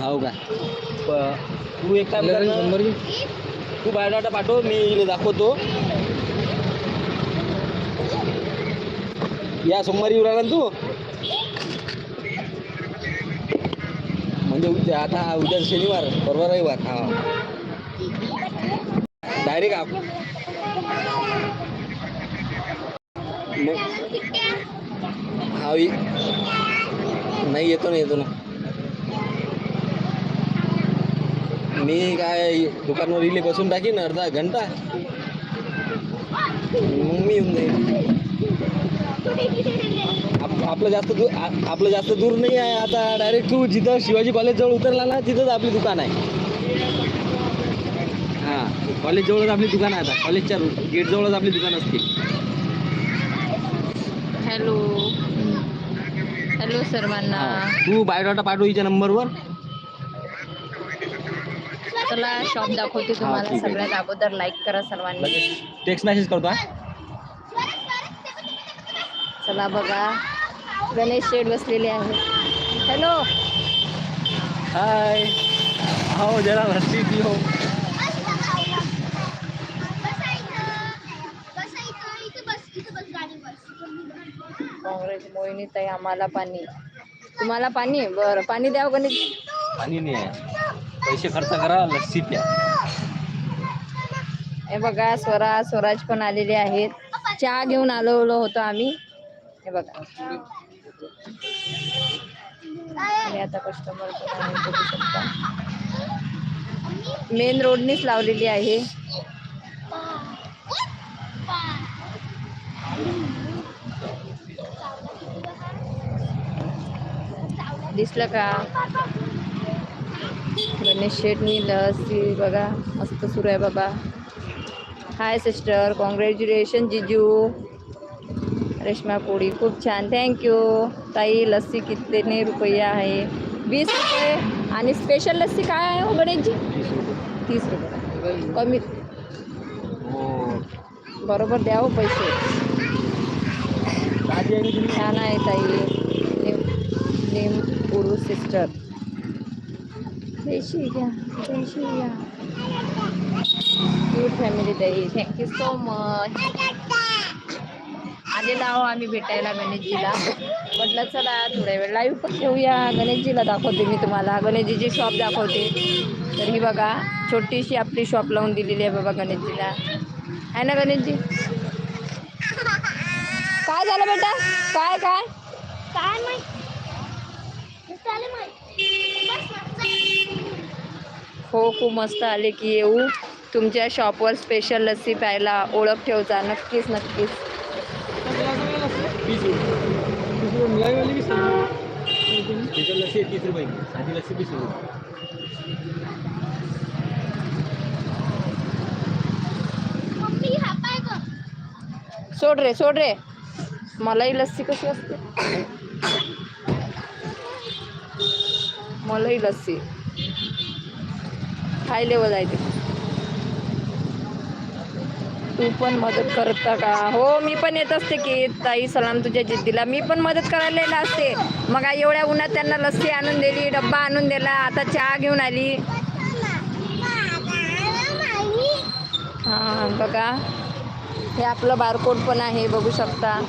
हो का? प- तू एक काम कर ना. तू बायोडाटा पाठव मी इकडे दाखवतो. या सोमवारी येऊ लागला ना तू. म्हणजे उद्या आता उद्या शनिवार परवा रविवार. हा. डायरेक्ट आप. मग हा इ- नाही येतो ना येतो ना. मी काय दुकानावर इले बसून टाकीन अर्धा घंटा? मग मी येऊन जाईन. आप- आपलं जास्त दूर आपलं जास्त दूर नाही आहे. आता डायरेक्ट तू जिथं शिवाजी कॉलेज जवळ उतरला ना तिथंच आपली दुकान आहे. हां कॉलेज जवळच आपली दुकान आहे आता. कॉलेजच्या गेट जवळच आपली दुकान असते. हॅलो हॅलो सर्वांना. तू बायोडाटा पाठव हिच्या नंबरवर चला शॉप दाखवते तुम्हाला ठीक आहे. सगळ्यात अगोदर. लाईक करा सर्वांनी. टेक्स्ट मेसेज करतो हा. चला बघा. गणेश शेठ बसलेले आहेत. हॅलो हाय हो जरा लस्सी पिओ काँग्रेस मोहिनी ताई आम्हाला पाणी. तुम्हाला पाणी? बरं पाणी द्यावं गणेश? पाणी नाही आहे. पैसे खर्च करा लस्सी प्या. हे बघा स्वरा स्वराज पण आलेले आहेत. चहा घेऊन आलो होतो आम्ही. हे बघा. आणि आता कस्टमर पण आहे बघू शकता. मेन रोडनीच लावलेली आहे. दिसलं का? गणेश शेटनी लसी बघा, मस्त सुरू आहे बाबा. हाय सिस्टर कॉंग्रॅच्युलेशन जिजू. रेश्मा कोळी खूप छान. थँक्यू ताई, लस्सी कितने रुपया आहे? वीस रुपये. आणि स्पेशल लस्सी आहे हो गणेशजी तीस रुपये. कमी. हो बरोबर द्या हो पैसे. का? छान आहे ताई. नेम नेम उरू सिस्टर घ्या देशी घ्या क्यूट फॅमिली ताई थँक्यू सो मच आलेला आहो आम्ही भेटायला गणेशजीला. चला, थोड्या वेळ लाईव्ह पण ठेवूया शॉप दाखवते तर ही बघा, छोटीशी आपली शॉप दिलेली बाबा ना गणेशजी? काय झालं बेटा? काय हो खूप मस्त आले की येऊ. तुमच्या शॉपवर स्पेशल लस्सी प्यायला ओळख ठेवचा नक्कीच नक्कीच. सोड रे सोड रे. मलाई लस्सी कशी असते? मलाई लस्सी. हाय लेवल आहे ते. तू पण मदत करता का? हो मी पण येत असते की ताई सलाम तुझ्या जिद्दीला. मी पण मदत करायला असते. मग एवढ्या उन्हात त्यांना लस्सी आणून दिली डब्बा आणून दिला आता चहा घेऊन आली. हां बघा. हे आपलं बारकोड पण आहे बघू शकता.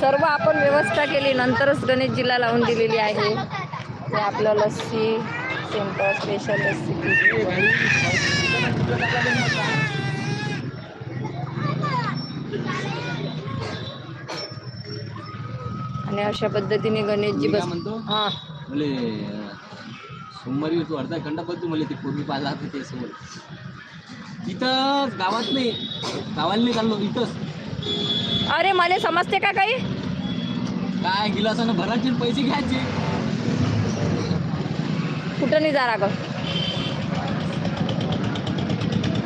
सर्व आपण व्यवस्था केली नंतरच गणेशजीला लावून दिलेली आहे. हे आपलं लस्सी. सिंपल स्पेशल लस्सी आणि अशा पद्धतीने गणेशजी बस म्हणतो? हां. सोमवारी तू अर्धा घंटा बघ तू मला ते पूर्वी पाहिला होतं ते समोर. इथंच गावात नाही गावाला नाही चाललो इथंच. अरे मला समजते का काही? काय गिलासानं भरायचे आणि पैसे घ्यायचे? नाही जा ग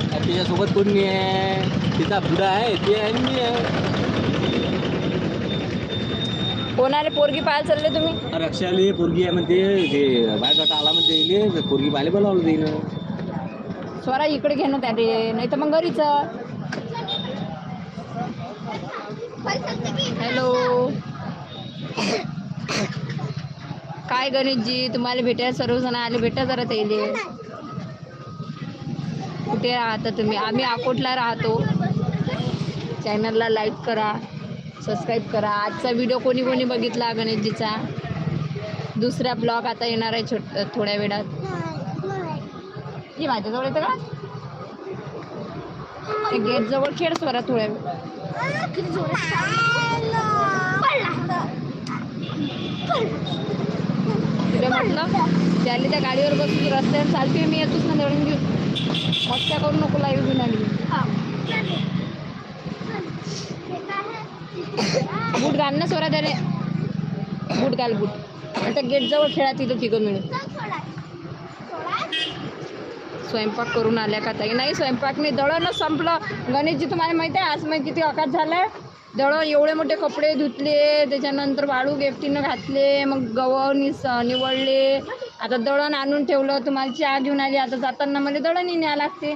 आणि त्याच्यासोबत कोण नाही आहे? तिचा बुडा आहे ते आहे आणि मी आहे. कोणाला पोरगी पाहायला चालले तुम्ही? रक्षाले पोरगी आहे म्हणते ते बायोडाटा आला म्हणते इले पोरगी पाहिले बोलावलं देईन स्वरा इकडे घेणं त्या रे नाही तर मग घरीच. हॅलो. काय गणेशजी तुम्हाला भेटायला सर्वजण आले भेटा जरा त्याले कुठे राहता तुम्ही? आम्ही अकोटला राहतो. चॅनलला लाईक करा सबस्क्राईब करा. आजचा व्हिडिओ कोणी कोणी बघितला गणेशजीचा? दुसरा ब्लॉग आता येणार आहे छोट थोड्या वेळात. माझ्याजवळ येतं का? ते गेट जवळ खेळ स्वरा थोड्या वेळ. किती म्हटलं त्याला त्या गाडीवर बसून रस्त्यावर चालते मी येतोच ना दळून घेऊन. मस्त्या करू नको लाईव्ह घेऊन आली बूट घाल ना सोरा त्याने. बूट घाल बूट. आता गेट जवळ खेळा तिथं तिघं मिळून. स्वयंपाक करून आल्या का ताई? नाही स्वयंपाक नाही. दळणच संपलं. गणेशजी तुम्हाला माहिती आहे आज माहिती किती अकात झालाय. दळण एवढे मोठे कपडे धुतले त्याच्यानंतर वाळू गेफ्टीनं घातले मग गव्हावर निस निवडले. आता दळण आणून ठेवलं तुम्हाला चहा घेऊन आली. आता जाताना मला दळणही न्यावं लागते.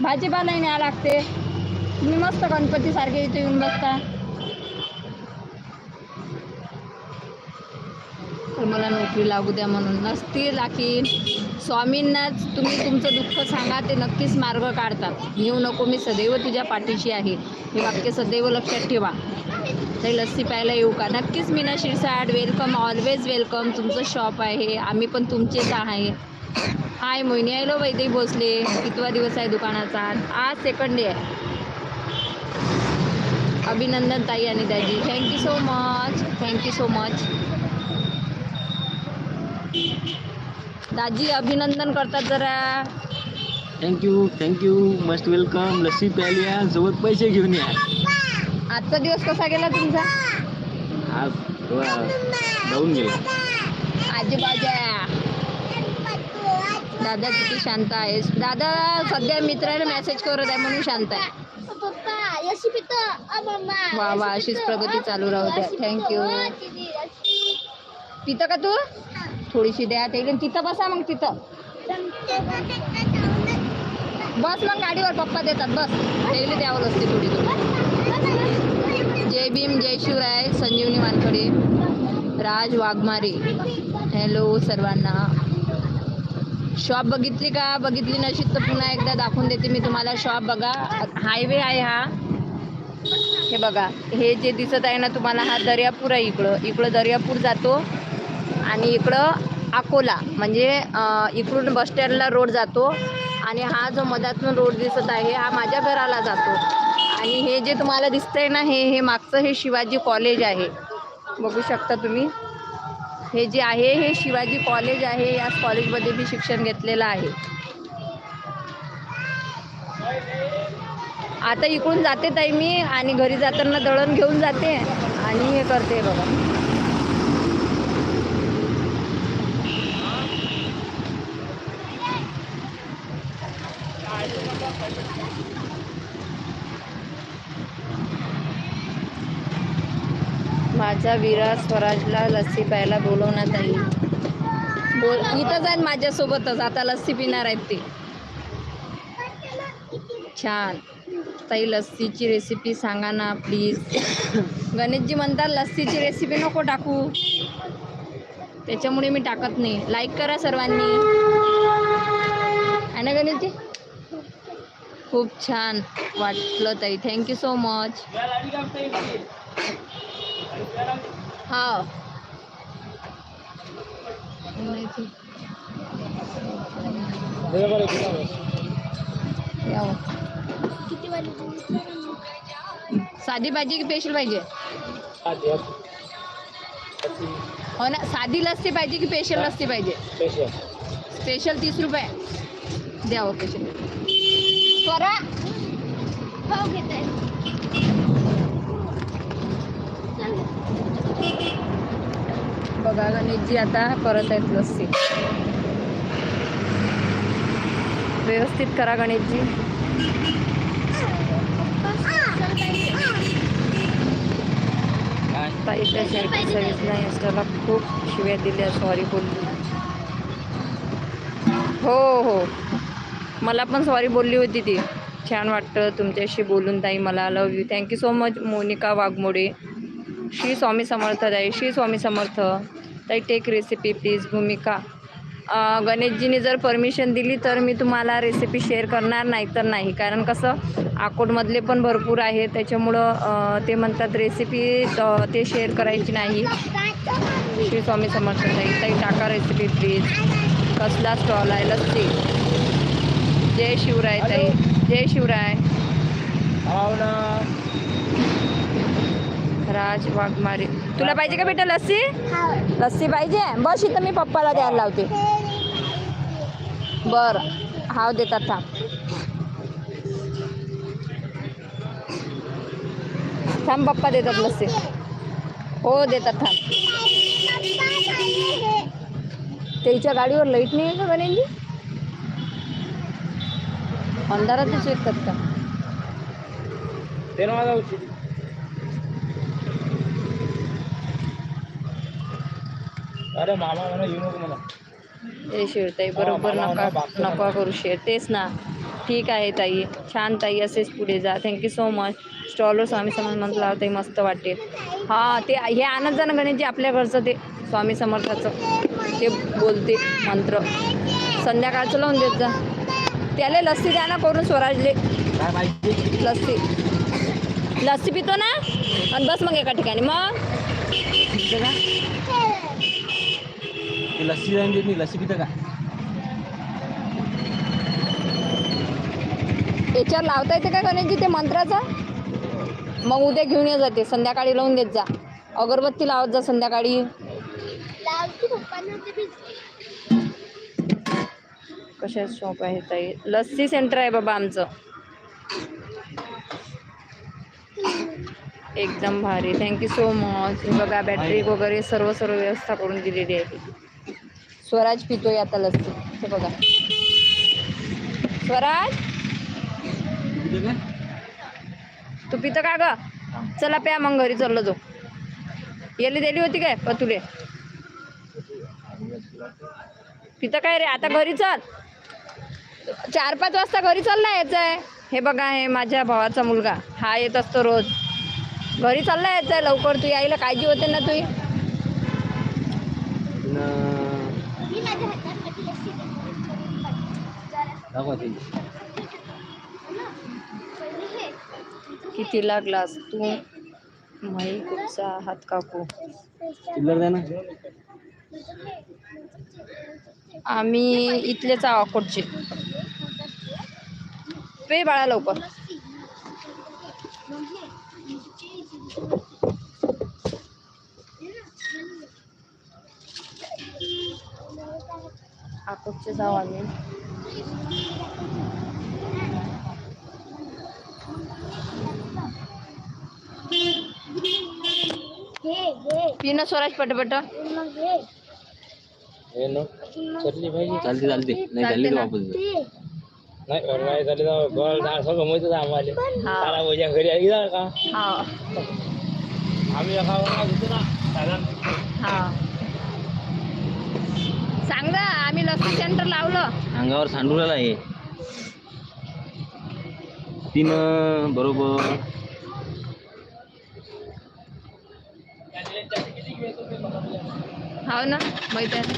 भाजीपालाही न्यावं लागते. तुम्ही मस्त गणपतीसारखे इथे येऊन बसता. मला नोकरी लागू द्या म्हणून. नसतील लाकी स्वामींनाच तुम्ही तुमचं दुःख सांगा ते नक्कीच मार्ग काढतात. घेऊ नको मी सदैव तुझ्या पाठीशी आहे. हे वाक्य सदैव लक्षात ठेवा. ते लस्सी प्यायला येऊ का? नक्कीच Meena Shirsat welcome always welcome तुमचं शॉप आहे. आम्ही पण तुमचेच आहे. हाय मोहिनी. आयलो वैदे भोसले. कितवा दिवस आहे दुकानाचा? आज सेकंड डे आहे. अभिनंदन ताई आणि दाजी. Thank you so much thank you so much दाजी अभिनंदन करतात जरा. Thank you thank you must welcome lassi प्यायली या सोबत पैसे घेऊन या. आजचा दिवस कसा गेला तुमचा? हा थोडा जाऊन गेला. आजूबाजा दादा किती शांत आहेस दादा सध्या मित्राला मेसेज करत आहे म्हणून शांत आहे. वा वा अशीच प्रगती चालू राहू द्या. थँक्यू तिथं का तू? थोडीशी द्या ते. तिथं बसा मग तिथं. बस मग गाडीवर पप्पा देतात. बस. डेली द्यावं असते थोडी थोडी जय भीम जय शिवराय संजीवनी वानखडे राज वाघमारे. हॅलो सर्वांना. शॉप बघितली का? बघितली नशीब तर पुन्हा एकदा दाखवून देते मी तुम्हाला. शॉप बघा. हायवे आहे हा. हे बघा. हे जे दिसत आहे ना तुम्हाला हा दर्यापूर आहे इकडं. इकडं दर्यापूर जातो. आणि इकडं अकोला म्हणजे इकडून बस स्टँडला रोड जातो. आणि हा जो मधातून रोड दिसत आहे हा माझ्या घराला जातो. आणि हे जे तुम्हाला दिसतंय ना हे हे मागचं हे शिवाजी कॉलेज आहे. बघू शकता तुम्ही. हे जे आहे हे शिवाजी कॉलेज आहे याच कॉलेजमध्ये मी शिक्षण घेतलेलं आहे. आता इकडून जाते ताई मी आणि घरी जाताना दळण घेऊन जाते. आणि हे करते बघा. माझा विरा स्वराजला लस्सी प्यायला बोलवण्यात आई बोल इथं जाईन माझ्यासोबतच आता लस्सी पिणार आहेत ते. छान. ताई लस्सीची रेसिपी सांगा ना प्लीज गणेशजी म्हणतात लस्सीची रेसिपी नको टाकू. त्याच्यामुळे मी टाकत नाही. लाईक करा सर्वांनी. आहे ना गणेशजी? खूप छान वाटलं ताई. थँक्यू सो मच हा. साधी भाजी की स्पेशल पाहिजे हो। ना साधी लस्सी पाहिजे की स्पेशल लस्सी पाहिजे स्पेशल तीस रुपये द्या हो स्पेशल स्वरा। पाव घेत आहे बघा गणेशजी आता करत आहेत लस्सी व्यवस्थित करा गणेशजी. ताईच्या शर्टी सर्विसला इंस्टाला खूप शिव्या दिल्या सॉरी बोलली. हो हो. मला पण सॉरी बोलली होती ती. छान वाटतं तुमच्याशी बोलून ताई मला love you thank you so much Monika Waghmode. Shri Swami Samarth ताई श्री स्वामी समर्थ. ताई टेक रेसिपी प्लीज भूमिका. अं, गणेशजीने जर परमिशन दिली तर मी तुम्हाला रेसिपी शेअर करणार नाही तर नाही. कारण कसं अकोटमधले पण भरपूर आहे त्याच्यामुळं ते म्हणतात रेसिपी ते शेअर करायची नाही. श्री स्वामी समर्थ ताई ताई टाका रेसिपी प्लीज कसला स्टॉल आहे लस्सी. जय शिवराय ताई जय शिवराय. हो राज वाघमारे तुला पाहिजे का बेटा लस्सी? लस्सी पाहिजे? बस इथं मी पप्पाला द्यायला लावते. बरं हाव देतात थांब. थांब पप्पा देतात लस्सी. हो देतात थांब. त्याच्या गाडीवर लाइट नाही आहे का गणेशजी? अंधारातच विकतात का ते ना माझा उशीर अरे मामा म्हणा येऊ नको म्हणा ए शिवताई बरोबर मला नका ना बागचं नका करू. शेअर तेच ना. ठीक आहे ताई. छान ताई असेच पुढे जा. थँक्यू सो मच स्टॉलवर स्वामी समर्थ मंत्र लावताई मस्त वाटेल हां ते हे आणत जा ना गणेशजी आपल्या घरचं ते स्वामी समर्थाचं ते बोलते मंत्र. संध्याकाळचं लावून देत जा. त्याला लस्सी द्या ना करून स्वराजले. लस्सी. लस्सी पितो ना? आणि बस मग एका ठिकाणी. मग? ती लस्सी जाऊन देत नाही लस्सी पितं का याच्यावर लावता येते का गणेशजी ते मंत्राचा? मग उद्या घेऊन ये जाते संध्याकाळी लावून देत जा. अगरबत्ती लावत जा संध्याकाळी. कशा शॉप आहे ताई? लस्सी सेंटर आहे बाबा आमचं. एकदम भारी. थँक्यू सो मच बघा बॅटरी वगैरे सर्व सर्व व्यवस्था करून दिलेली आहे. स्वराज पितोय आता लस्सी. हे बघा. स्वराज? तू पितं का ग? चला प्या मग घरी चाललो जो येली दिली होती काय पतुले? पितं काय रे? आता घरी चल. चार पाच वाजता घरी चालला यायचं आहे हे बघा हे माझ्या भावाचा मुलगा. हा येत असतो रोज. घरी चालला यायचं आहे लवकर. तू यायला काळजी होते ना तुझी मी माझ्या हातामध्ये लस्सी देते. जरा दाखवा ते पहिले. कितीला ग्लास तू? माई कुठचा हात काकू. आम्ही इथलेच आहो अकोटचे. पे बाळा लवकर. अकोटचे जाऊ आम्ही. हे हे पिणं स्वराज पटपट. चालते चालते. नाही चालते चालली. वापस? नाही नाही चालली तर गोळ डाळ सगळं माहितच आहे आम्हाला. तारा भोज्या घरी आली जा का? हा. आम्ही एका ना हा. सांग सेंटर लावलं? अंगावर सांडूला आहे. तीन बरोबर. हाव ना माहीत आहे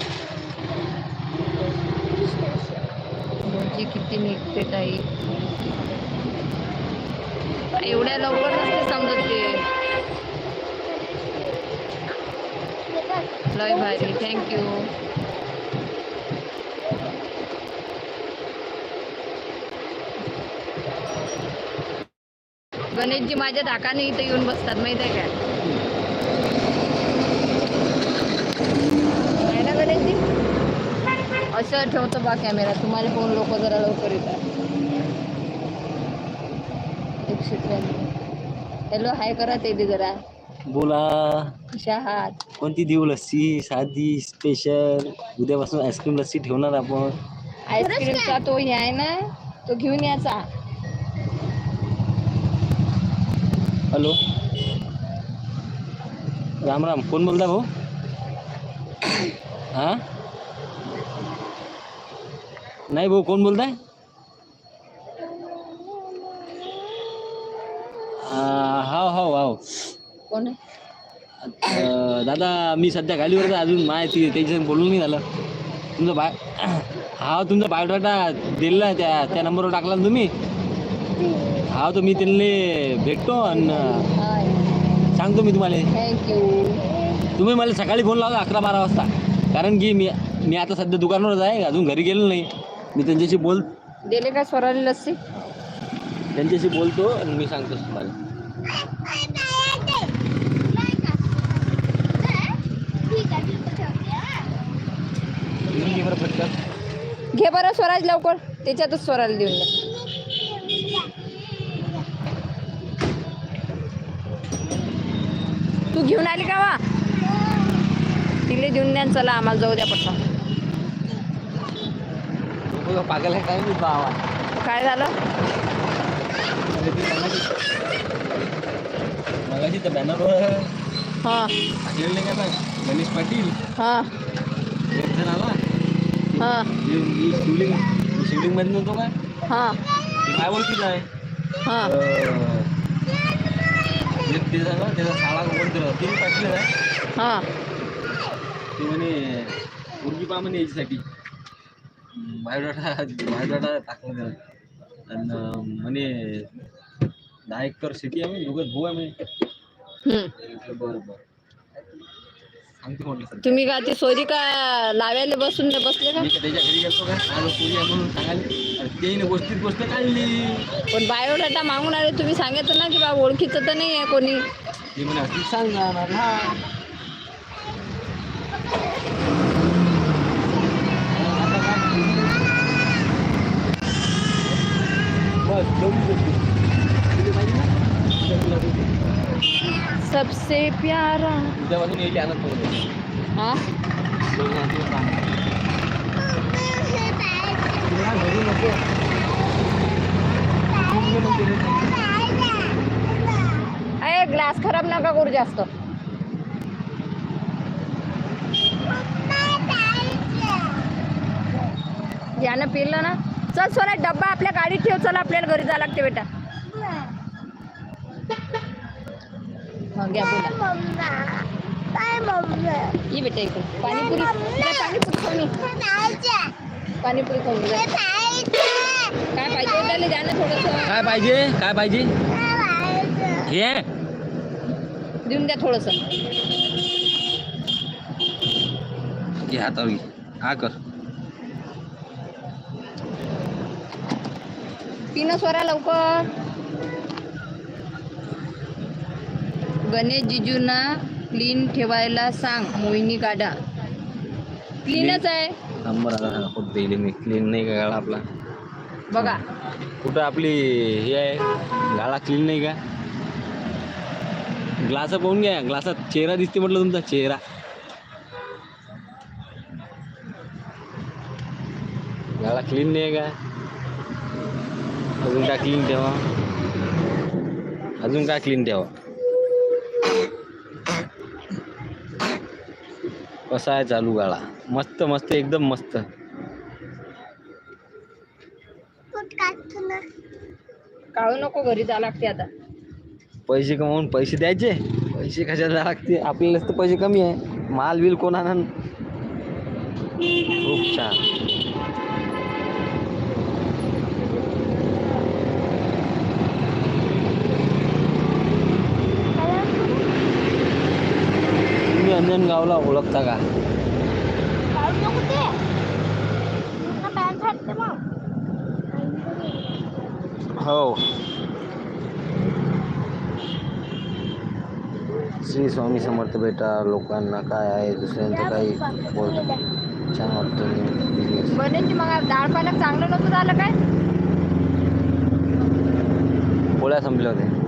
भाजी किती निघते ताई? एवढ्या लवकर नसते समजत ते? लय भारी थँक्यू गणेशजी माझ्या धाकाने इथे येऊन बसतात माहीत आहे का ना गणेशजी? असं ठेवतो बा कॅमेरा तुम्हाला फोन लोक जरा लवकर येतात. एकशे हॅलो हाय करा ते जरा. बोला. कशा आहात? कोणती देऊ लस्सी? साधी स्पेशल उद्यापासून आईस्क्रीम लस्सी ठेवणार आपण. आईस्क्रीमचा तो हे आहे ना तो घेऊन याचा हॅलो. राम राम. कोण बोलता भाऊ? हा? नाही भाऊ कोण बोलताय? हाव हाव हाव. कोण आहे? दादा मी सध्या गाडीवर अजून माय ती बोलून नाही झालं. तुमचा बाय हा तुमचा बायोडाटा दिला त्या त्या नंबरवर टाकला ना तुम्ही? हा तो मी त्यांना भेटतो आणि सांगतो मी तुम्हाला. थँक्यू तुम्ही मला सकाळी फोन लावला अकरा बारा वाजता. कारण की मी मी आता सध्या दुकानावरच आहे अजून घरी गेलो नाही. मी त्यांच्याशी बोल दिले का स्वराली लस्सी? त्यांच्याशी बोलतो आणि मी सांगतो तुम्हाला. घे बरं स्वराज लवकर. त्याच्यातच स्वराला देऊन दे. तू घेऊन आली का वा? तिले देऊन द्या चला आम्हाला जाऊ द्या पटकन. पागल आहे काय मी बावा काय झालं? मगाशी तर बॅनरवर हां? गणेश पाटील? हां. एक जण आला. हां. शिवलिंग मी शिवलिंगमध्ये नव्हतो का हां. काय ओळखीचं आहे? हां. अं, ते ते झालं त्याचा शाळा कोणतं तीन टाकलेलं आहे हां. ते म्हणे मुलगी पहा म्हणे याच्यासाठी. बायोडाटा बायोडाटा टाकला त्याला. आणि म्हणे दहा एकर शेती आहे म्हणे दोघं भाऊ आहे म्हणे. बरं बरं. तुम्ही का ती सोयरी का लावायला बसून बसले का? मी का त्याच्या घरी गेलो का? आज पोरी आहे म्हणून सांगायला त्याने गोष्टीत गोष्ट काढली. पण बायोडाटा मागून आले तुम्ही सांगितलं ना की बा ओळखीचं तर नाही आहे कोणी. ती म्हणे असं सांगणार हा. बस गोष्ट. सबसे प्यारा। उद्यापासून येईल. हा. अरे ग्लास खराब नका करू जास्त. यानं पिलं ना? चल सोना डब्बा आपल्या गाडीत ठेव चल आपल्याला घरी जावं लागते बेटा हा घ्या बोला. ये बेटा इकडे. पाणीपुरी पाणीपुरी खाऊन. पाणीपुरी खाऊन ये. काय पाहिजे? त्याला द्या ना थोडंसं. काय पाहिजे? काय पाहिजे? हे देऊन द्या थोडंसं. घे हातावर. घे हा कर. पिणं स्वरा लवकर. गणेश जिजूंना क्लीन ठेवायला सांग मोहिनी काढा. क्लीनच आहे. नंबर आता कुठं दिली मी. क्लीन नाही का गाळा आपला? बघा. कुठं आपली हे आहे? गाळा क्लीन नाही का? ग्लास पाहून घ्या. ग्लासात चेहरा दिसते म्हटलं तुमचा चेहरा. गाळा क्लीन नाही आहे का? अजून काय क्लीन ठेवा? अजून काय क्लीन ठेवा? कसा आहे चालू गाळा? मस्त मस्त एकदम मस्त. काढू नको घरी जा लागते आता. पैसे कमवून पैसे द्यायचे? पैसे कशाला लागते आपल्यालाच तर पैसे कमी आहे. माल बिल कोण आणन? खूप छान. अंजनगावला ओळखता का? हो. श्री स्वामी समर्थ बेटा लोकांना काय आहे दुसऱ्यांचं काही बोलत छान वाटतं बिझनेस गणेशजी मग डाळ पालक चांगलं नव्हतं झालं काय? पोळ्या संपल्या होत्या.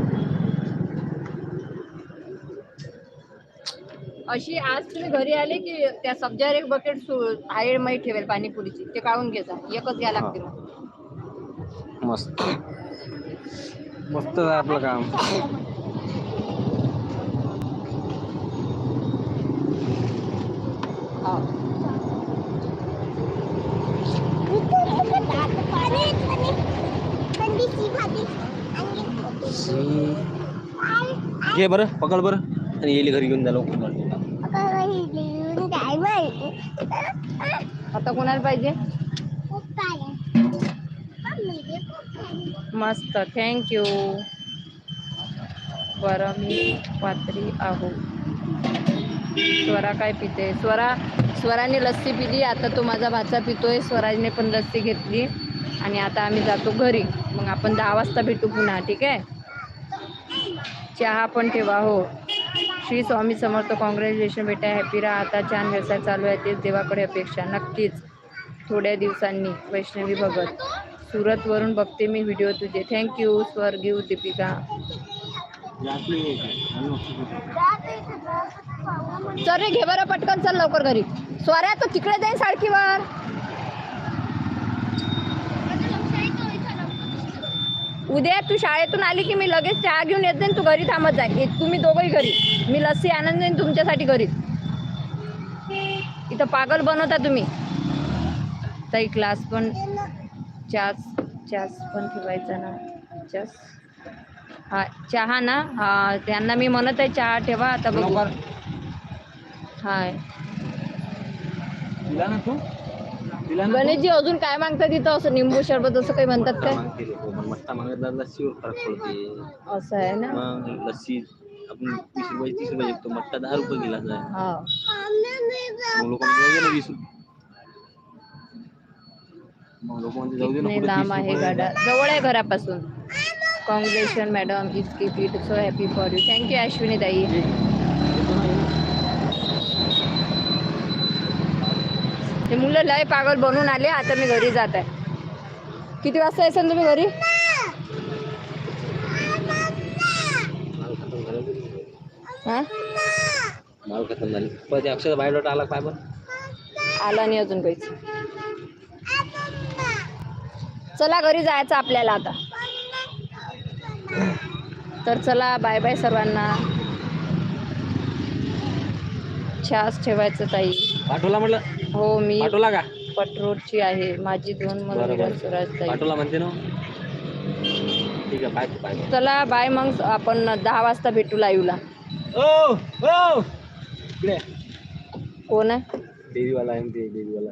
अशी आज तुम्ही घरी आले की त्या सब्जावर एक बकेट आहे माही ठेवेल पाणीपुरीची. ते काढून घे जा. एकच घ्या लागते मस्त. मस्त आहे आपलं काम. हा. घे बरं पकड बरं. आणि येईल घरी घेऊन जा लवकर. आता कोणाला पाहिजे? मस्त थँक्यू बरं मी पात्री आहो स्वरा काय पिते? स्वरा स्वराने लस्सी पिली आता तो माझा भाचा पितोय. स्वराजने पण लस्सी घेतली. आणि आता आम्ही जातो घरी. मग आपण दहा वाजता भेटू पुन्हा ठीक आहे? चहा पण ठेवा हो. श्री स्वामी समर्थ कॉंग्रॅच्युलेशन बेटा हॅपी राहा. आता छान व्यवसाय चालू आहे तेच देवाकडे अपेक्षा. नक्कीच थोड्या दिवसांनी वैष्णवी भगत. सुरतवरून बघते मी व्हिडिओ तुझे. थँक्यू स्वर्गीव दीपिका. चल रे घे बरं पटकन चल लवकर घरी. स्वऱ्या तो तिकडे जाईन साडकीवर उद्या तू शाळेतून आली की मी लगेच चहा घेऊन येत जाईन तू घरी थांबत जाय तुम्ही दोघंही घरी. मी लस्सी आणून जाईन तुमच्यासाठी घरी. इथं पागल बनवता तुम्ही. ताई क्लास पण चास चास पण ठेवायचा ना. चास. हा चहा ना. हा त्यांना मी म्हणत आहे चहा ठेवा आता बघू. हाय. गणेशजी अजून काय मागतात तिथं? असं निंबू सरबत असं काही म्हणतात काय? मागते रे, हो, पण मट्टा मागत लस्सीवर फरक पडते असं आहे ना? मग लस्सी आपण वीस रुपये तीस रुपये विकतो. मट्टा दहा रुपये गिलास आहे. हा. मग लोक जाऊ दे ना वीस रुपये. मग लोक म्हणते जाऊ दे ना कितने पुढे लांब 30 आहे रुपये. गाडा जवळ आहे घरापासून. Congratulation madam is keep so happy for you thank you Ashwini ताई. हे मुलं लय पागल बनून आले आता मी घरी जात आहे. किती वाजता यायचं तुम्ही घरी? माल माल खतम झाली पण ते अक्षर बायोडाटा आला काय पण आला नाही अजून काहीच चला घरी जायचं आपल्याला आता. तर चला बाय बाय सर्वांना. छास ठेवायचं ताई. पाठवला म्हटलं. हो मी पाठवला का? पटरोडची आहे. माझी दोन. सुराज ताई पाठवला म्हणते ना? ठीक आहे बाय बाय चला बाय मग. आपण दहा वाजता भेटू लाईव्हला. ओ ओ! इकडे. कोण आहे? डेअरीवाला आहे ना ते डेअरीवाला